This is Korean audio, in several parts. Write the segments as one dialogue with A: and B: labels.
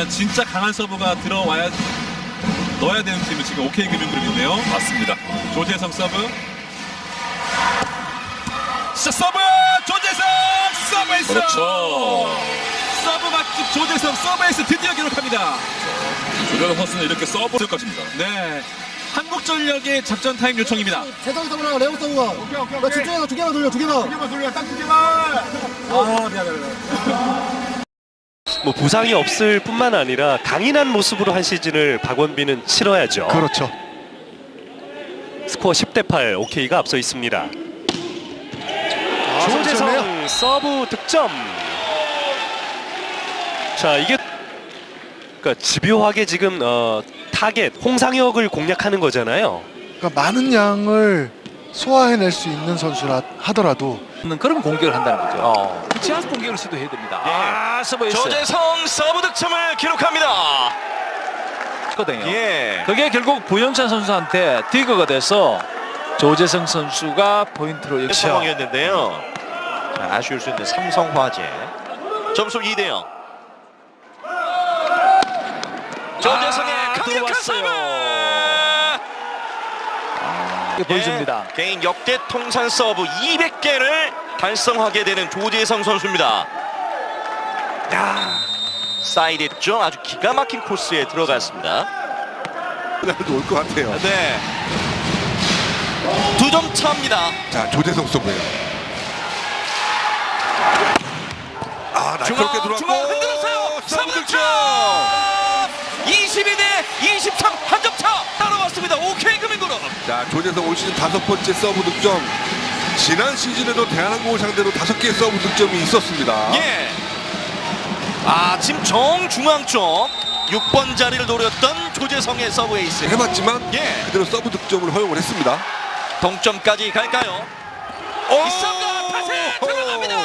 A: 하지만 진짜 강한 서브가 들어와야 넣어야 되는 팀은 지금 OK 금융그룹인데요.
B: 맞습니다.
A: 조재성 서브. 자, 서브 조재성 서브에이스.
B: 그렇죠.
A: 서브 맛집 조재성 서브에이스 드디어 기록합니다.
B: 조현 선수는 이렇게 서브 쓸 것입니다.
A: 네. 한국전력의 작전 타임 요청입니다.
C: 재성 서브랑 레오 서브가 오케이 오케이 나 집중해서 두 개만 돌려 두 개만 두 개만 돌려 딱 두 개만 아 미안해 미안해
D: 뭐 부상이 없을 뿐만 아니라 강인한 모습으로 한 시즌을 박원빈은 치러야죠.
E: 그렇죠.
D: 스코어 10대 8 OK가 앞서 있습니다.
E: 아.
D: 조재성 서브 득점. 자 이게 그러니까 집요하게 지금 어, 타겟 홍상혁을 공략하는 거잖아요.
E: 그러니까 많은 양을 소화해낼 수 있는 선수라 하더라도
F: 그런 공격을 한다는 거죠. 제한 공격을 시도해야 됩니다. 아, 서브 에이스.
G: 조재성 서브 득점을 기록합니다.
F: 거든요.
G: 예.
F: 그게 결국 부영찬 선수한테 디거가 돼서 조재성 선수가 포인트로 역시
G: 상황이었는데요. 자, 아쉬울 수 있는 삼성화재. 점수 2대 0. 조재성의
F: 아,
G: 강력한
F: 들어왔어요.
G: 서브.
F: 보여줍니다.
G: 예, 개인 역대 통산 서브 200개를 달성하게 되는 조재성 선수입니다. 야, 사이드했죠. 아주 기가 막힌 코스에 들어갔습니다.
H: 날도 올 것 같아요.
G: 네. 두 점 차입니다.
H: 자 조재성 서브예요. 아 날카롭게 들어왔고
G: 중앙 흔들었어요.
H: 서브 득점.
G: 22 대 23 한 점
H: 자 조재성 올 시즌 다섯 번째 서브 득점. 지난 시즌에도 대한항공을 상대로 다섯 개의 서브 득점이 있었습니다.
G: 예. 아 지금 정중앙 쪽 6번 자리를 노렸던 조재성의 서브 에이스.
H: 해봤지만
G: 예.
H: 그대로 서브 득점을 허용을 했습니다.
G: 동점까지 갈까요?
H: 오!
G: 이성가 파세 들어갑니다.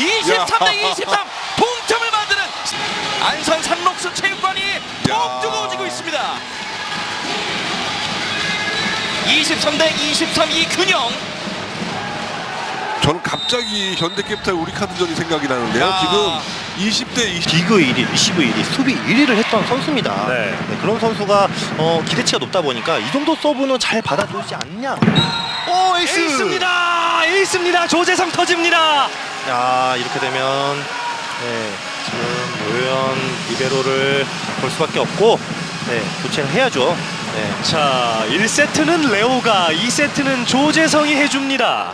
G: 23 대 23 동점을 만드는 안산 산록수 체육관이 23대 23 이 균형.
H: 저는 갑자기 현대캐피탈 우리카드전이 생각이 나는데요.
G: 야.
H: 지금 20대 20.
I: 디그 1위, 리시브 1위, 수비 1위를 했던 선수입니다.
D: 네.
I: 네, 그런 선수가 어, 기대치가 높다 보니까 이 정도 서브는 잘 받아주지 않냐. 오 에이스!
D: 에이스입니다. 에이스입니다. 조재성 터집니다.
I: 야 이렇게 되면 네, 지금 노현 리베로를 볼 수밖에 없고 네, 교체를 해야죠. 네.
D: 자 1세트는 레오가 2세트는 조재성이 해줍니다.